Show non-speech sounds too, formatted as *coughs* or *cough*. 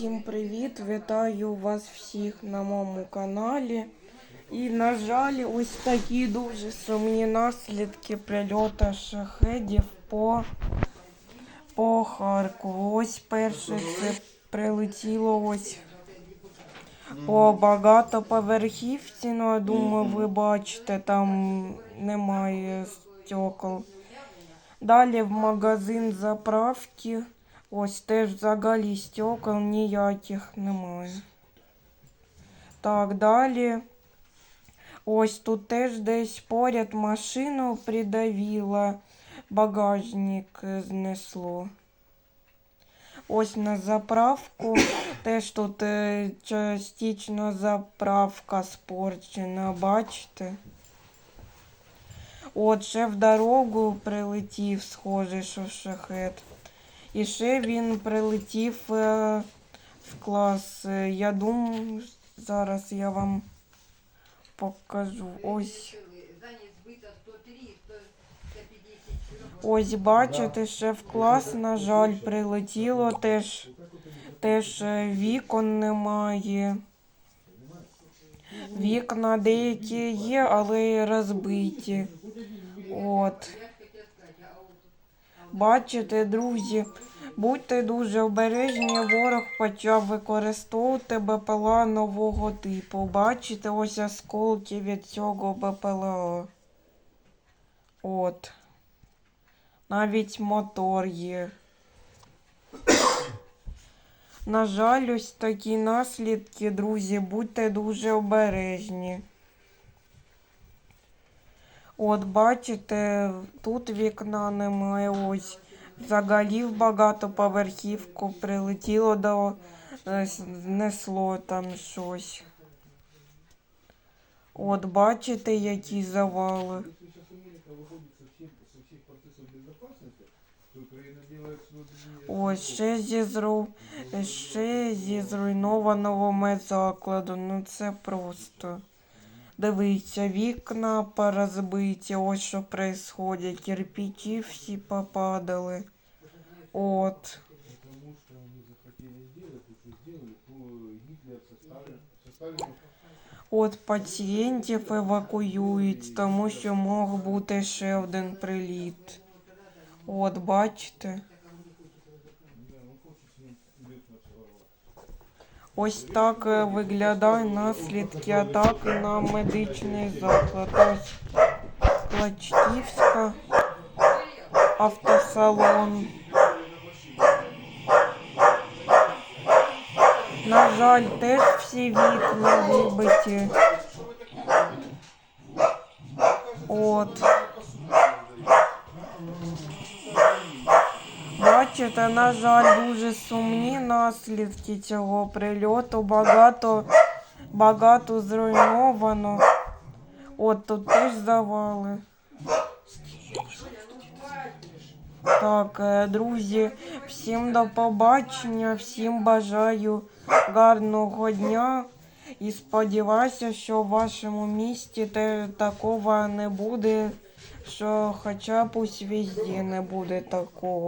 Всім привіт! Вітаю вас всіх на моєму каналі. І, на жаль, ось такі дуже сумні наслідки прильоту шахедів по, по Харкову. Ось перше це прилетіло ось по багатоповерхівці. Ну, я думаю, ви бачите, там немає стекол. Далі в магазин заправки. Ось теж взагалі стекол ніяких немає. Так, далі. Ось тут теж десь поряд машину придавило, багажник е, знесло. Ось на заправку. *coughs* Теж тут е, частично заправка спорчена, бачите? От ще в дорогу прилетів, схоже, що шахет. І ще він прилетів е, в клас. Е, Я думаю, зараз я вам покажу. Ось. Ось бачите, ще в клас, на жаль, прилетіло. Теж, теж е, вікон немає. Вікна деякі є, але розбиті. От. Бачите, друзі, будьте дуже обережні, ворог почав використовувати БПЛА нового типу. Бачите, ось осколки від цього БПЛА. От. Навіть мотор є. На жаль, ось такі наслідки, друзі, будьте дуже обережні. От, бачите, тут вікна немає. Ось взагалі в багатоповерхівку прилетіло до е, знесло там щось. От, бачите, які завали. Ось ще зі зру... ще зі зруйнованого медзакладу. Ну це просто. Дивіться, вікна порозбиті, ось що происходить. Кирпичі всі попадали. От. От пацієнтів евакуюють, тому що мог бути ще один приліт. От, бачите. Ось так е, виглядають наслідки атаки на медичний заклад. Ось Плачківська автосалон. На жаль, теж всі вікна вибиті. От. Бачите, на жаль, дуже сумні наслідки цього прильоту. Багато, багато зруйновано. От тут теж завали. Так, е, друзі, всім до побачення, всім бажаю гарного дня. І сподіваюся, що в вашому місті такого не буде, що хоча б у звізді не буде такого.